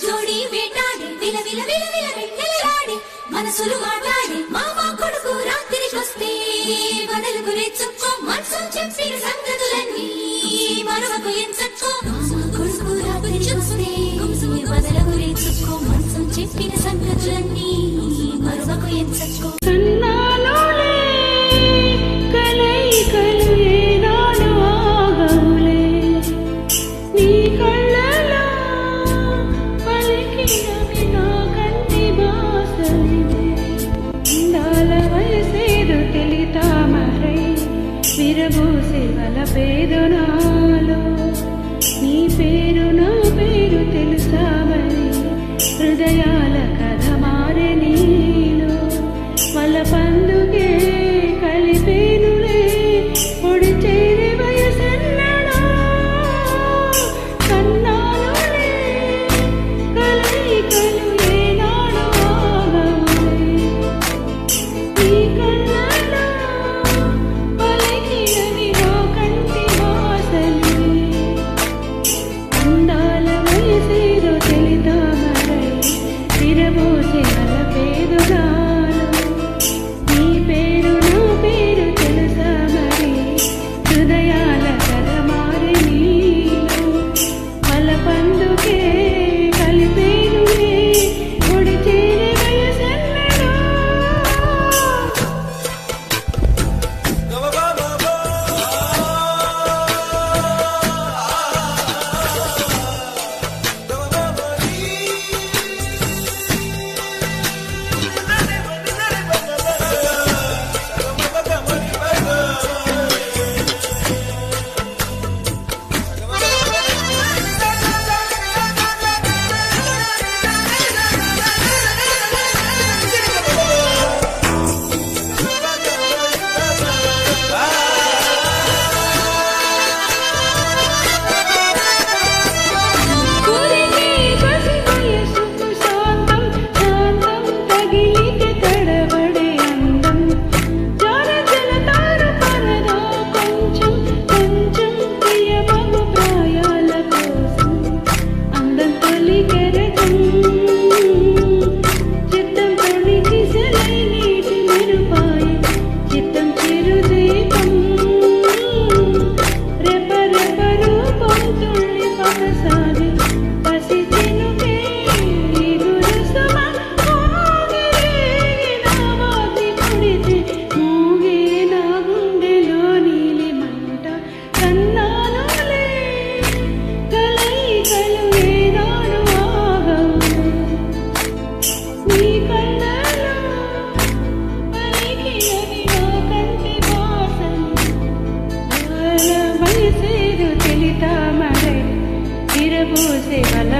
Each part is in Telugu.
జోడి వేటాడి విల విల విల విల వెన్నెలాడి మనసులు మాట్లాడి మామ కొడుకు రాత్రికొస్తే బదలు గురేచుకో మనసు చెప్పిన సంగతులన్నీ మనవకు ఎంచక్కో కొడుకు రాత్రి చూస్తే బదల గురేచుకో మనసు చెప్పిన సంగతులన్నీ మరొకకు ఎంచక్కో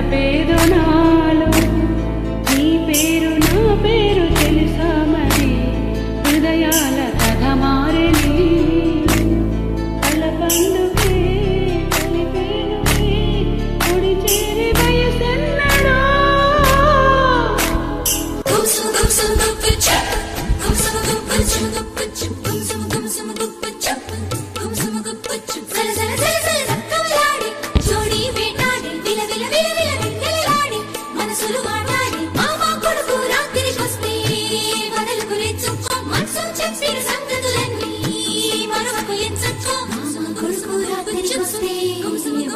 తలపేదు నాలో నీ పేరు నా పేరు తెలుసా మరి? హృదయాల కథ మారని తలపండుకే కలిపేనుకే